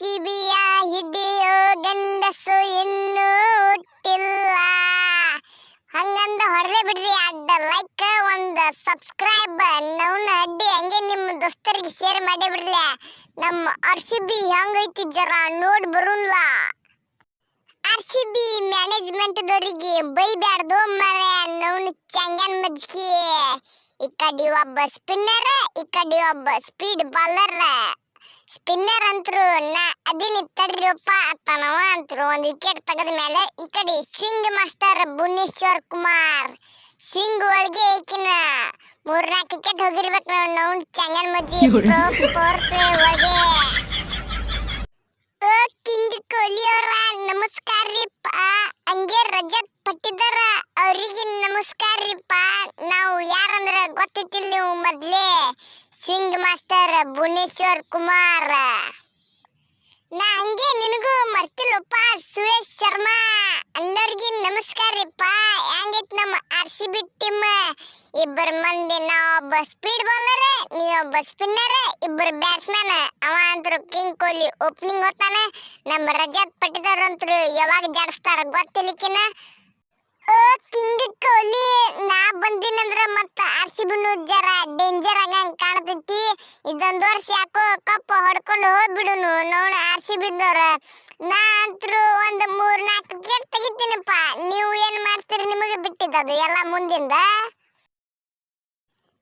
C ಬಿಯ ಹಿಡಿಯೋ ಗಂಡಸು ಇನ್ನೂ ಹುಟ್ಟಿಲ್ಲ ಹಂಗಂದ ಹೊಡೆದೇ ಬಿಡ್ರಿ, ಅಡ್ಡ ಲೈಕ್ ಒಂದು ಸಬ್ಸ್ಕ್ರೈಬ್ ನವ್ನ ಅಡ್ಡಿ ಹಂಗೆ ನಿಮ್ಮ ದೋಸ್ತರಿಗೆ ಶೇರ್ ಮಾಡೇ ಬಿಡ್ಲೆ. ನಮ್ಮ ಆರ್ ಸಿ ಬಿ ಹೆಂಗೈತಿ ಜರ ನೋಡಿ ಬರೋಲ್ಲ ಆರ್ ಸಿ ಬಿ ಮ್ಯಾನೇಜ್ಮೆಂಟ್ದವರಿಗೆ ಬೈಬ್ಯಾಡ್ದು ಮರೆ ನವ್ನ ಚಂಗನ್ ಮಜ್ಕಿ. ಈ ಕಡೆ ಒಬ್ಬ ಸ್ಪಿನ್ನರ್ ಈ ಕಡೆ ಒಬ್ಬ ಸ್ಪೀಡ್ ಬಾಲರ್ ಸ್ಪಿನ್ನರ್ ಅಂತರು ತಡ್ರಿಯಪ್ಪ ಅತ್ತನವ ಅಂತರು. ಒಂದು ವಿಕೆಟ್ ತೆಗೆದ ಮೇಲೆ ಈ ಕಡೆ swing master Bhuvneshwar Kumar. Swing ಒಳಗೆ ಈಕಿನ ಮೂರ್ನಾಲ್ಕು ವಿಕೆಟ್ ಹೋಗಿರ್ಬೇಕು ನೌನ್ ಚಂಗನ್ ಮಜ್ಜಿ ಪ್ರೋ ಪವರ್ ಪ್ಲೇ ಒಳಗೆ. ಕಿಂಗ್ ಕೊಹ್ಲಿ ಅವರ ನಮಸ್ಕಾರ ರೀಪ್ಪ ಹಂಗೆ ರಜತ್ ಪಟ್ಟಿದಾರ ಅವರಿಗೆ ನಮಸ್ಕಾರ ರೀಪ್ಪ ನಾವು ಯಾರಂದ್ರ ಗೊತ್ತೈತಿಲ್ಲ ನೀವು ಮೊದ್ಲೇ. ಸ್ವಿಂಗ್ ಮಾಸ್ಟರ್ ಭುವನೇಶ್ವರ್ ಕುಮಾರ್ ನಾ ಹಂಗೆ ನಿನಗೂ ಮರ್ತಿಲ್ಲಪ್ಪ, ಸುರೇಶ್ ಶರ್ಮಾ. ಎಲ್ಲರಿಗೂ ನಮಸ್ಕಾರ ರೀಪ್ಪ ಹೆಂಗೈತ್ ನಮ್ಮ ಆರ್ ಸಿ ಬಿ ಟೀಮ್ ಇಬ್ಬರು ಮಂದಿ ನಾ ಒಬ್ಬ ಸ್ಪೀಡ್ ಬೌಲರ್ ನೀ ಒಬ್ಬ ಸ್ಪಿನ್ನರ್ ಇಬ್ಬರು ಬ್ಯಾಟ್ಸ್ಮನ್ ಅವ ಅಂತರು ಕಿಂಗ್ ಕೊಹ್ಲಿ ಓಪನಿಂಗ್ ಹೋಗ್ತಾನ ನಮ್ಮ ರಜತ್ ಪಟ್ಟಿದವ್ರು ಅಂತರು ಯಾವಾಗ ಜಾಡಿಸ್ತಾರ ಗೊತ್ತಿಲಿಕ್ಕಿನ? ಓ ಕಿಂಗ್ ಕೊಹ್ಲಿ ನಾ ಬಂದಿನಂದ್ರ ಮತ್ತ ಬಿನು ಜರ ಡೇಂಜರ್ ಆಗಂಗ್ ಕಾಣತೈತಿ. ಇದೊಂದ್ ವರ್ಷ ಯಾಕೋ ಕಪ್ಪ ಹೊಡ್ಕೊಂಡು ಹೋಗ್ಬಿಡುನು. ನೋಡ ಆರ್ಸಿ ಬಿದ್ದವ್ರ. ನಾ ಅಂತರೂ ಒಂದ್ ಮೂರ್ ನಾಲ್ಕು ಗೇಟ್ ತೆಗಿತೀನಪ್ಪ. ನೀವು ಏನ್ ಮಾಡ್ತೀರಿ ನಿಮಗೆ ಬಿಟ್ಟಿದ್ದದು ಎಲ್ಲ ಮುಂದಿಂದ?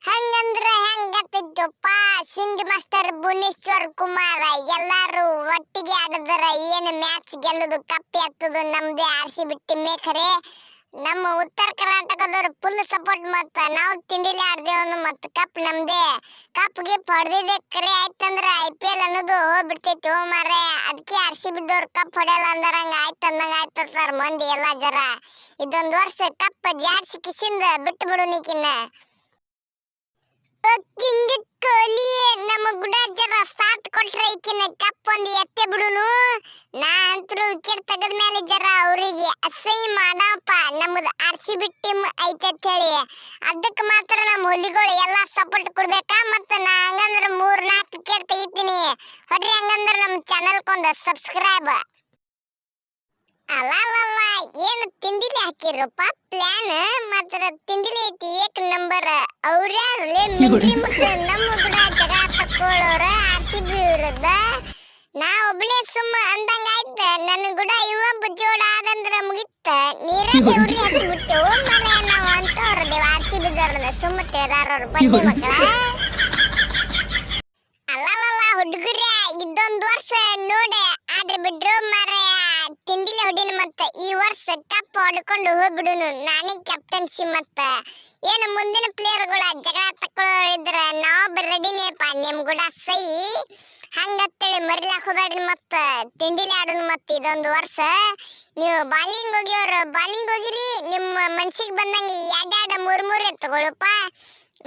ಹಂಗಂದ್ರ ಹೆಂಗತ್ತಿದ್ದಪ್ಪ ಸಿಂಗ್ ಮಾಸ್ಟರ್ ಭುವನೇಶ್ವರ್ ಕುಮಾರ್, ಎಲ್ಲಾರು ಒಟ್ಟಿಗೆ ಆಡಿದ್ರ ಏನು ಮ್ಯಾಚ್ ಗೆಲ್ಲುದು, ಕಪ್ಪಿ ಹತ್ತದು ನಮ್ದೇ ಆರ್ಸಿ ಬಿಟ್ಟಿ ಮೇಖರೆ ನಮ್ಮ ಉತ್ತರ ಕರ್ನಾಟಕದವ್ರು ಫುಲ್ ಸಪೋರ್ಟ್ ಮತ್ತ. ನಾವು ತಿಂಡಿಲಿ ಆಡ್ದೇವನು ಮತ್ತ ಕಪ್ ನಮ್ದೇ. ಕಪ್ ಗಿಪ್ ಹೊಡೆದಿದೆ ಕರೆ ಆಯ್ತಂದ್ರ ಐ ಪಿ ಎಲ್ ಅನ್ನೋದು ಹೋಗ್ಬಿಡ್ತೈತಿ ಹೋ ಮಾರೆ ಅದಕ್ಕೆ ಆರ್ ಬಿದ್ದವ್ರು ಕಪ್ ಹೊಡೆಯಲ್ಲ ಅಂದರಂಗ ಆಯ್ತಂದಂಗ ಆಯ್ತಂತಾರ ಮಂದಿ ಎಲ್ಲ ಜರ. ಇದೊಂದು ವರ್ಷ ಕಪ್ ಜಾಡ್ಸಿ ಕಿಸಿಂದ ಬಿಟ್ಟು ಬಿಡು ನೀಕಿನ್ನ. ಕಿಂಗ್ ಕೊಹ್ಲಿ ನಮ್ಮ ಗುಡ ಜರ ಸಾತ್ ಕೊಟ್ರೆ ಈಕಿನ ಕಪ್ ಒಂದು ಎತ್ತೆ ಬಿಡುನು. ನಾ ಅಂತರೂ ವಿಕೆಟ್ ತೆಗೆದ ಮೇಲೆ ಜರ ಅವರಿಗೆ ಅಸಹ್ಯ ನಮ್ಮದು ಆರ್ ಸಿ ಬಿ ಟೀಮ್ ಐತೆ ಅಂತ ಹೇಳಿ. ಅದಕ್ಕೆ ಮಾತ್ರ ನಮ್ಮ ಹುಲಿಗಳು ಎಲ್ಲ ಸಪೋರ್ಟ್ ಕೊಡ್ಬೇಕಾ? ಮತ್ತು ನಾ ಹಂಗಂದ್ರೆ ಮೂರ್ ನಾಲ್ಕು ವಿಕೆಟ್ ತೆಗಿತೀನಿ ಹೊಡ್ರಿ ಹಂಗಂದ್ರೆ ನಮ್ಮ ಚಾನಲ್ಗೊಂದು ಸಬ್ಸ್ಕ್ರೈಬ್ ಅಲ್ಲ ಏನು ತಿಂಡಿಲಿ ಹಾಕಿರಪ್ಪ? ಪ್ಲಾನ್ ಮಾತ್ರ ತಿಂಡಿಲಿ ಐತಿ ಏಕ್ ನಂಬರ್ ಅವ್ರ್ಯಾರಲ್ಲೇ ಮಿಂಟ್ರಿ ಮತ್ತು ನಮ್ಮ ಕೂಡ ಜಗ ತಕ್ಕೊಳ್ಳೋರು ಆರ್ ಸಿ ಬಿ ನಾ ಒಬ್ಳೆ ಸುಮ್ಮ ಅಂದಂಗ ಆಯ್ತ. ನನ್ನ ಗುಡ ಇವ ಬುಜ್ಜೋಡ ಆದಂದ್ರ ಮುಗಿತ್ತ ನೀರಾಗೆ ಉರಿ ಬಿಟ್ಟು ಮನೆ ನಾವು ಅಂತವ್ರ ದೇವ ಆರ್ ಸಿ ಬಿ ಸುಮ್ಮ ತೇದಾರವ್ರ ಬಡ್ಡಿ ಮಕ್ಕಳ ಅಲ್ಲಲ್ಲ ಹುಡುಗರ ಇದೊಂದು ವರ್ಷ ನೋಡಿ. ಆದ್ರೆ ಬಿಡ್ರು ಮಾರ ತಿಂಡಿಲಿ ಹೊಡಿನ ಮತ್ತ ಈ ವರ್ಷ ಕಪ್ ಹೊಡ್ಕೊಂಡು ಹೋಗ್ಬಿಡುನು. ನಾನೇ ಕ್ಯಾಪ್ಟನ್ಸಿ ಮತ್ತ. ಏನು ಮುಂದಿನ ಪ್ಲೇಯರ್ಗಳ ಜಗಳ ತಕ್ಕೊಳ್ಳೋರು ಇದ್ರ ನಾವು ರೆಡಿನೇಪ ನಿಮ್ ಸೈ. ಹಂಗತ್ತೇಳಿ ಮರಿಲಾಕ್ ಹೋಗ್ಬೇಡ್ರಿ ಮತ್ತ. ತಿಂಡಿಲಿ ಆಡೋನು ಮತ್ತ ಇದೊಂದು ವರ್ಷ. ನೀವು ಬಾಲಿಂಗ್ ಹೋಗಿವ್ರು, ಬಾಲಿಂಗ್ ಹೋಗಿರಿ, ನಿಮ್ಮ ಮನ್ಸಿಗೆ ಬಂದಂಗೆ ಎರಡೆರಡು ಮೂರ್ ಮೂರೇ ತಗೊಳಪ್ಪ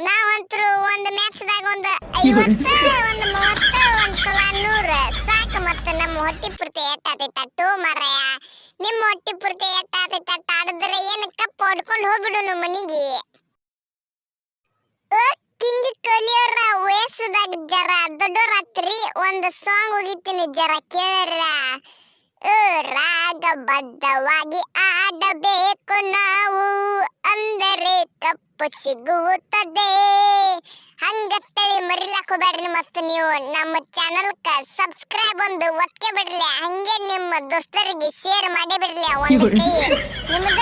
ನಾವಂತರು ಒಂದು ಮ್ಯಾಚ್ದಾಗ ಒಂದು ಐವತ್ತು, ಒಂದು ಮೂವತ್ತು, ಒಂದು ಸಲ ನೂರು. ಸಾಕು ಮತ್ತೆ ನಮ್ಮ ಹೊಟ್ಟಿ ಪೂರ್ತಿ ಎಟ್ಟಾತೈತೆ ಮಾರಾಯ ಮರಯ. ನಿಮ್ಮ ಹೊಟ್ಟಿ ಪೂರ್ತಿ ಎಟ್ಟಾತೈತೆ ತಟ್ಟು ಆಡಿದ್ರೆ ಏನು ಕಪ್ ಹೊಡ್ಕೊಂಡು ಹೋಗ್ಬಿಡುನು ಮನಿಗೆ. ಓ ಕಲಿಯೋರ ವಯಸ್ಸದಾಗ ಜರ ದೊಡ್ಡೋರಾತ್ರಿ ಒಂದು ಸಾಂಗ್ ಹೋಗಿತೀನಿ ಜರ ಕೇಳ್ರ. ರಾಗ ಬದ್ಧವಾಗಿ ಆಡಬೇಕು ನಾವು ಅಂದರೆ ತಪ್ಪು ಸಿಗುತ್ತದೆ. ಹಂಗತ್ತೇಳಿ ಮರಿಲಾಕ್ ಹೋಗ್ಬೇಡ್ರಿ ಮತ್ತೆ ನೀವು. ನಮ್ಮ ಚಾನಲ್ಕ ಸಬ್ಸ್ಕ್ರೈಬ್ ಒಂದು ಒತ್ಕೆ ಬಿಡ್ಲಿ ಹಂಗೆ ನಿಮ್ಮ ದೋಸ್ತರಿಗೆ ಶೇರ್ ಮಾಡಿ ಬಿಡ್ಲಿ ಒಂದು ಕೈ. ನಿಮ್ದ